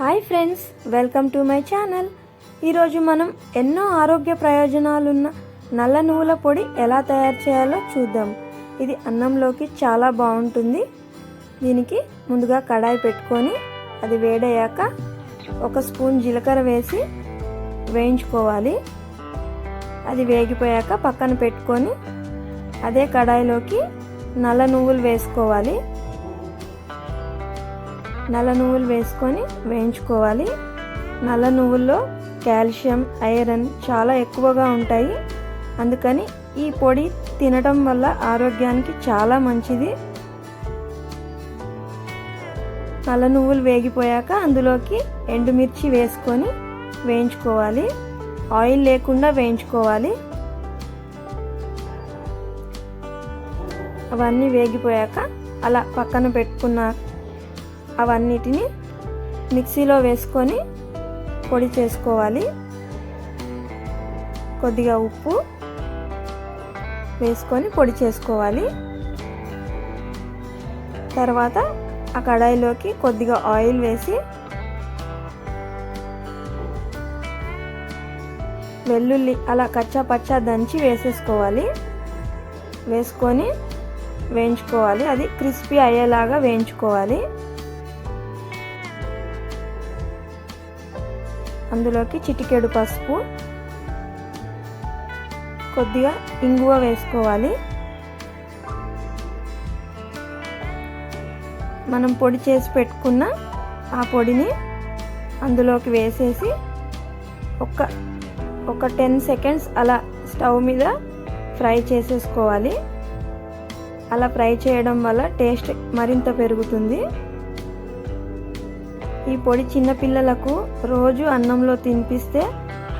Hi friends welcome to my channel. ఈరోజు మనం ఎన్నో ఆరోగ్య ప్రయోజనాలున్న నల్ల నువ్వుల పొడి ఎలా తయారు చేయాలో చూద్దాం. ఇది అన్నంలోకి చాలా బాగుంటుంది. దీనికి ముందుగా కడాయి పెట్టుకొని అది వేడయ్యాక ఒక స్పూన్ జీలకర్ర వేసి వేయించుకోవాలి. అది వేగిపోయాక పక్కన పెట్టుకొని అదే కడాయిలోకి నల్ల నువ్వులు వేసుకోవాలి. నల్ల నువ్వులు వేసుకొని వేయించుకోవాలి. నల్ల నువ్వుల్లో కాల్షియం ఐరన్ చాలా ఎక్కువగా ఉంటాయి. అందుకని ఈ పొడి తినడం వల్ల ఆరోగ్యానికి చాలా మంచిది. నల్ల నువ్వులు వేగిపోయాక అందులోకి ఎండుమిర్చి వేసుకొని వేయించుకోవాలి. ఆయిల్ లేకుండా వేయించుకోవాలి. అవన్నీ వేగిపోయాక అలా పక్కన పెట్టుకున్న అవన్నిటిని మిక్సీలో వేసుకొని పొడి చేసుకోవాలి. కొద్దిగా ఉప్పు వేసుకొని పొడి చేసుకోవాలి. తర్వాత ఆ కడాయిలోకి కొద్దిగా ఆయిల్ వేసి వెల్లుల్లి అలా కచ్చా పచ్చా దంచి వేసేసుకోవాలి. వేసుకొని వేయించుకోవాలి. అది క్రిస్పీ అయ్యేలాగా వేయించుకోవాలి. అందులోకి చిటికెడు పసుపు కొద్దిగా ఇంగువ వేసుకోవాలి. మనం పొడి చేసి పెట్టుకున్న ఆ పొడిని అందులోకి వేసేసి ఒక ఒక టెన్ సెకండ్స్ అలా స్టవ్ మీద ఫ్రై చేసేసుకోవాలి. అలా ఫ్రై చేయడం వల్ల టేస్ట్ మరింత పెరుగుతుంది. ఈ పొడి చిన్నపిల్లలకు రోజు అన్నంలో తినిపిస్తే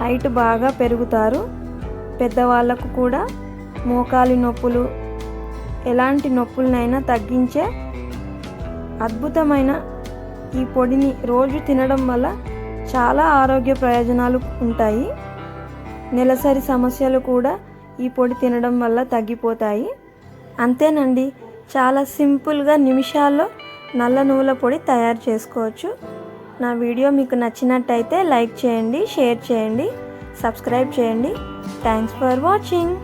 హైట్ బాగా పెరుగుతారు. పెద్దవాళ్ళకు కూడా మోకాలి నొప్పులు ఎలాంటి నొప్పులనైనా తగ్గించే అద్భుతమైన ఈ పొడిని రోజు తినడం వల్ల చాలా ఆరోగ్య ప్రయోజనాలు ఉంటాయి. నెలసరి సమస్యలు కూడా ఈ పొడి తినడం వల్ల తగ్గిపోతాయి. అంతేనండి చాలా సింపుల్గా నిమిషాల్లో నల్ల నువ్వుల పొడి తయారు చేసుకోవచ్చు. నా వీడియో మీకు నచ్చినట్టయితే లైక్ చేయండి షేర్ చేయండి సబ్స్క్రైబ్ చేయండి. Thanks for watching